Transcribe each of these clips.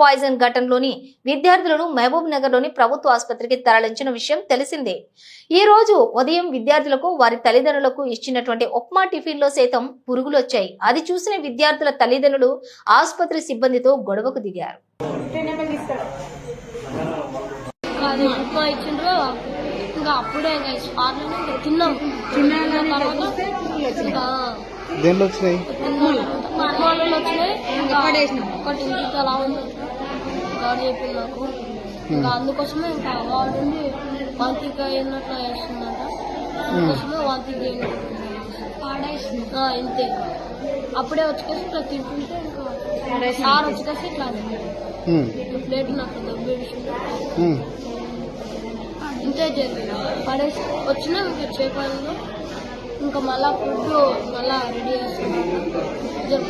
Poison ఘటనలోని విద్యార్థులను మహబూబ్ నగర్లోని ప్రభుత్వ ఆసుపత్రికి తరలించిన విషయం తెలిసిందే. ఈ రోజు ఉదయం విద్యార్థులకు వారి తల్లిదండ్రులకు ఇచ్చినటువంటి ఉప్మా టిఫిన్లో సైతం పురుగులు వచ్చాయి అది చూసిన విద్యార్థుల తల్లిదండ్రులు ఆసుపత్రి సిబ్బందితో గొడవకు దిగారు. ఉప్మా ఇచ్చిండ్రు. ఇంకా అప్పుడే తిన్నాం. తిన్న తర్వాత ఇంకా దేంట్లో వచ్చినాయి? ఉప్మాలో వచ్చినాయి. ఇంకా ఒకటి ఇంటికి అలా ఉంది గాడు చెప్పింది నాకు ఇంకా అందుకోసమే ఇంకా వాడు ఉండి వాంతికి అయినట్లు వేస్తుందంట అందుకోసమే వాంతికి ఆ, ఇంతే. అప్పుడే వచ్చేసి ఇట్లా తింటుంటే ఇంకా సార్ వచ్చేసి ఇట్లా ఉమ్, ప్లేట్ నాకు దొబ్బేసింది ఉమ్. ఇంతే జరిగింది. పడేసి వచ్చినా ఇంకా చేపలు. ఇంకా మళ్ళా ఫుడ్ మళ్ళా రెడీ చేస్తున్నాం జర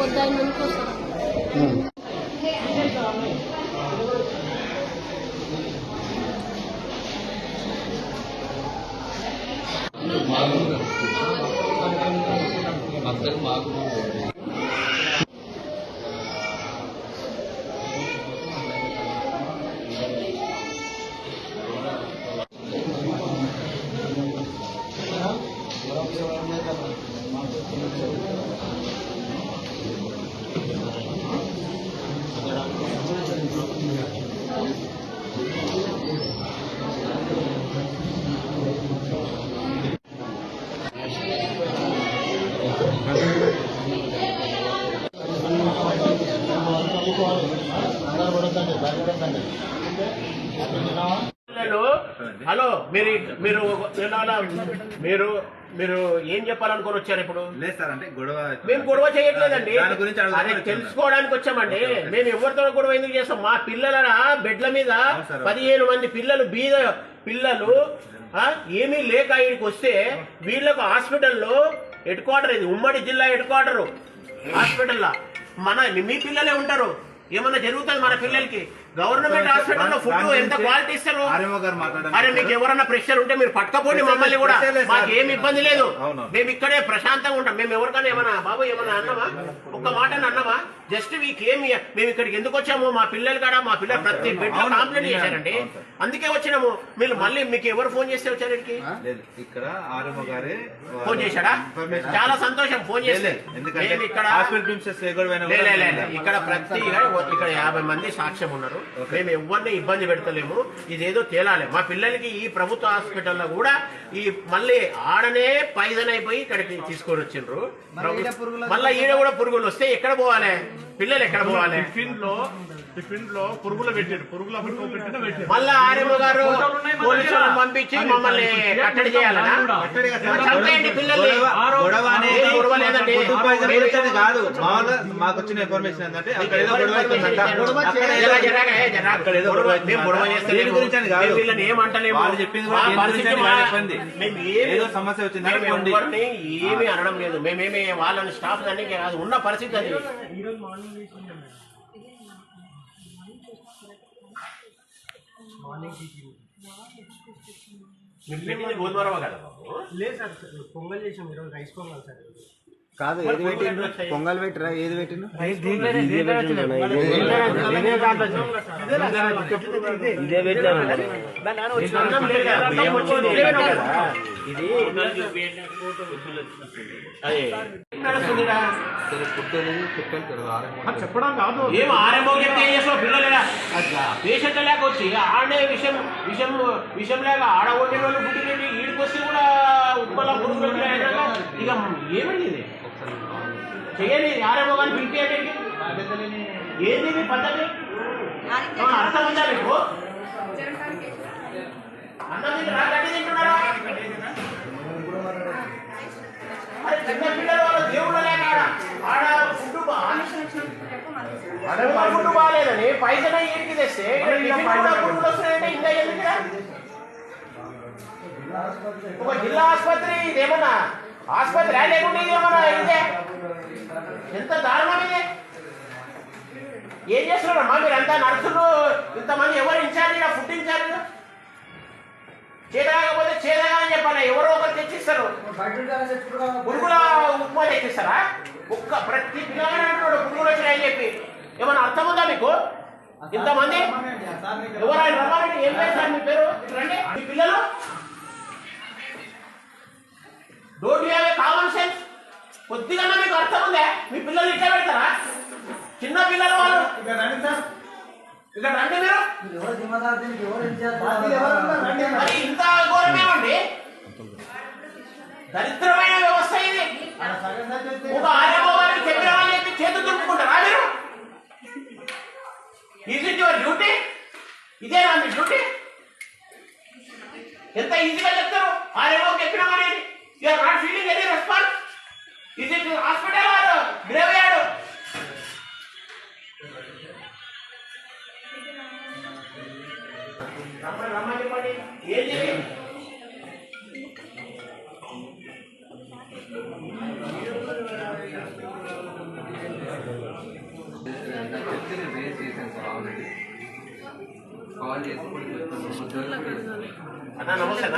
arrumar como హలో మీరు మీరు మీరు మీరు ఏం చెప్పాలనుకొని వచ్చారు ఇప్పుడు? లేదు సార్ అంటే గొడవ మేము గొడవ చేయట్లేదండి. దాని గురించి అదే. తెలుసుకోవడానికి వచ్చామండి. మేము ఎవరితో గొడవ ఎందుకు చేస్తాం? మా పిల్లల బెడ్ల మీద సార్. పదిహేను మంది పిల్లలు బీద పిల్లలు ఆ, ఏమీ లేక ఇక్కడికి వస్తే వీళ్ళకు హాస్పిటల్లో హెడ్ క్వార్టర్ ఇది ఉమ్మడి జిల్లా హెడ్ క్వార్టర్ హాస్పిటల్లో. మన మీ పిల్లలే ఉంటారు. ఏమన్నా జరుగుతుంది మన పిల్లలకి గవర్నమెంట్ హాస్పిటల్లో ఫుడ్ ఎంత క్వాలిటీ ఇస్తారు? అరే మీకు ఎవరన్నా ప్రెషర్ ఉంటే మీరు పట్టుకపోండి మమ్మల్ని కూడా. మాకు ఏమి ఇబ్బంది లేదు. మేము ఇక్కడే ప్రశాంతంగా ఉంటాం. మేము ఎవరికైనా ఏమన్నా బాబు ఏమన్నా అన్నమా ఒక్క మాట అన్నమా జస్ట్ మీకు ఏమి మేము ఇక్కడికి ఎందుకు వచ్చాము? మా పిల్లలు కాడ? మా పిల్లలు ప్రతి బెడ్. కంప్లైంట్ చేశారండి. అందుకే వచ్చినాము. మీరు మళ్ళీ మీకు ఎవరు ఫోన్ చేస్తే వచ్చారు ఇక్కడికి? ఇక్కడ ఆర్ఎంఓ గారే ఫోన్ చేశాడా? చాలా సంతోషం. ఫోన్ చేస్తే లేదు, ఎందుకంటే మేము ఇక్కడ హాస్పిటల్ లే, లే, లే, లే. ఇక్కడ ప్రతి ఇక్కడ యాభై మంది సాక్ష్యం ఉన్నారు. మేము ఎవరిని ఇబ్బంది పెడతలేము. ఇదేదో తేలాలి. మా పిల్లలకి ఈ ప్రభుత్వ హాస్పిటల్లో కూడా ఈ మళ్ళీ ఆడనే పైజన్ అయిపోయి ఇక్కడికి తీసుకొని వచ్చిండ్రు. మళ్ళీ ఈడ కూడా పురుగులు వస్తే ఎక్కడ పోవాలి? పిల్లలు ఎక్కడ పోవాలి? టిఫిన్లో టిఫిన్లో పురుగులు పెట్టారు పురుగుల ఫోటో పెట్టిన పెట్టారు మళ్ళా ఆర్ఎంఓ గారు పోలీసులను పంపించి మమ్మల్ని కట్టడి చేయాలనా? చంపేయండి పిల్లల్ని. గొడవ- లేదండి. కాదు. మాకు వచ్చిన ఇన్ఫర్మేషన్ ఏంటంటే అక్కడ ఏదో గొడవ దేని గురించి అని కాదు. మేము వీళ్ళని ఏమంటలేము. వాళ్ళు చెప్పింది కూడా మా దేని గురించి పరిస్థితి అని మా- వాళ్ళు చెప్పింది మేము ఏమి- ఏదో సమస్య వచ్చింది మేము అనుకోండి. ఎవరిని ఏమీ అనడం లేదు. మేమేమి వాళ్ళని స్టాఫ్ దాన్ని కాదు. ఉన్న పరిస్థితి అది. మీరు పెట్టింది కదా బాబు లేదు సార్ పొంగల్ చేసాం ఈరోజు రైస్ పొంగల్ సార్. కాదు ఏది పెట్టిండ్రు? పొంగల్ పెట్టిరా? ఏది. ఇది. చెప్పడం కాదు ఏం ఆర్ఎంఓ చెప్తే ఏం చేస్తావు పిల్లలేగా పేషెంట్ లేక వచ్చి ఆడే విషయం విషయం విషయం లేక ఆడ వండిన వాళ్ళు గుడ్డు పెట్టి ఈడికి వస్తే కూడా ఉప్పల పురుగు పెట్టి అయినాక ఇక ఏమిటి ఇది చేయండి ఆర్ఎంఓ కానీ పిలిపియండి ఏంది పద్ధతి? అర్థం ఉందా మీకు? అన్నం తింటారా గడ్డి తింటున్నారా? అరే చిన్న పిల్లలు వాళ్ళు దేవుళ్ళు లేక ఆడ ఆడ ఫుడ్ బా ఫుడ్ బాగాలేదని పైసలు ఏంటి తెస్తే వస్తున్నాయంటే ఒక జిల్లా ఆసుపత్రి ఇదేమన్నా? ఆసుపత్రి లేకుండా ఇదేమన్నా ఇదే? ఎంత దారుణమే ఏం చేస్తున్నారమ్మా? మీరు అంతా నర్సులు ఇంతమంది ఎవరు ఇన్ఛార్జ్ ఫుడ్ ఇన్ఛార్జ్? చేదగాకపోతే చేదగా అని చెప్పాలి? ఎవరో ఒకరు తెచ్చిస్తారు. పురుగుల ఉప్మా తెచ్చిస్తారా? ఒక్క ప్రతి పిల్లగాడు అంటున్నాడు పురుగులు వచ్చినాయని చెప్పి. ఏమన్నా అర్థం ఉందా మీకు? ఇంతమంది? ఎవరైనా రమ్మారెడ్డి ఏం పేరు సార్ మీ పేరు? రండి. మీ పిల్లలు? డోంట్ కొద్దిగా మీకు అర్థం ఉందే? మీ పిల్లలు ఇట్లా పెడతారా? చిన్న పిల్లలు వాళ్ళు. ఇక్కడ రండి మీరు. మరి ఇంత ఘోరమేమండి దరిద్రమైన వ్యవస్థ ఇది. ఒక ఆర్యమో గారికి చెప్పిన వాళ్ళు చెప్పి చేతులు దులుపుకుంటారా మీరు? ఈజ్ ఇట్ యువర్ డ్యూటీ ఇదేనా మీ డ్యూటీ ఎంత ఈజీగా చెప్తారు? ఆర్యమో చెప్పిన అనేది you're not feeling any response it hospital or graveyard రమ్మని రమ్మని చెప్పండి. ఏంటి ఇది? అన్న నమస్తే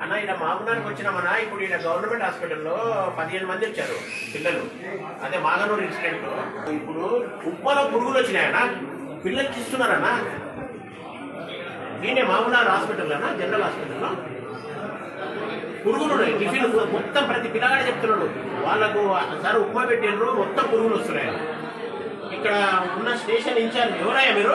అన్న. అన్న ఇక్కడ మాగునానికి వచ్చినామన్నా ఇప్పుడు ఇక్కడ గవర్నమెంట్ హాస్పిటల్లో పదిహేను మంది వచ్చారు పిల్లలు. అదే మాగనూరు ఇన్సిడెంట్ ఇప్పుడు ఉప్పలో పురుగులు వచ్చినాయన్నా పిల్లలకి ఇస్తున్నారన్నా ఈయనే మామూనార్ హాస్పిటల్లోనా జనరల్ హాస్పిటల్లో. పురుగులు ఉన్నాయి టిఫిన్ మొత్తం ప్రతి పిల్లగాడు చెప్తున్నాడు. వాళ్ళకు సార్ ఉప్మా పెట్టిండ్రు మొత్తం పురుగులు వస్తున్నాయి. ఇక్కడ ఉన్న స్టేషన్ ఇన్ఛార్జ్ ఎవరయ్యా మీరు?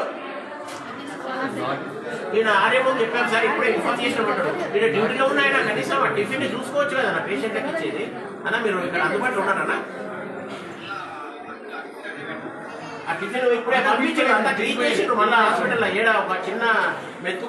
ఈయన ఆర్యమో చెప్పాను సార్ ఇప్పుడే ఇన్ఫార్మ్ చేసినట్టు మీరు డ్యూటీలో ఉన్నాయన కనీసం ఆ టిఫిన్ చూసుకోవచ్చు కదా నా పేషెంట్కి ఇచ్చేది. అన్న మీరు ఇక్కడ అందుబాటులో ఉన్నారన్నా ఆ టిఫిన్ ఇప్పుడే పంపించారు అంతా క్లీన్ చేసిండ్రు. మళ్ళీ హాస్పిటల్లో ఏడా ఒక చిన్న మెత్తు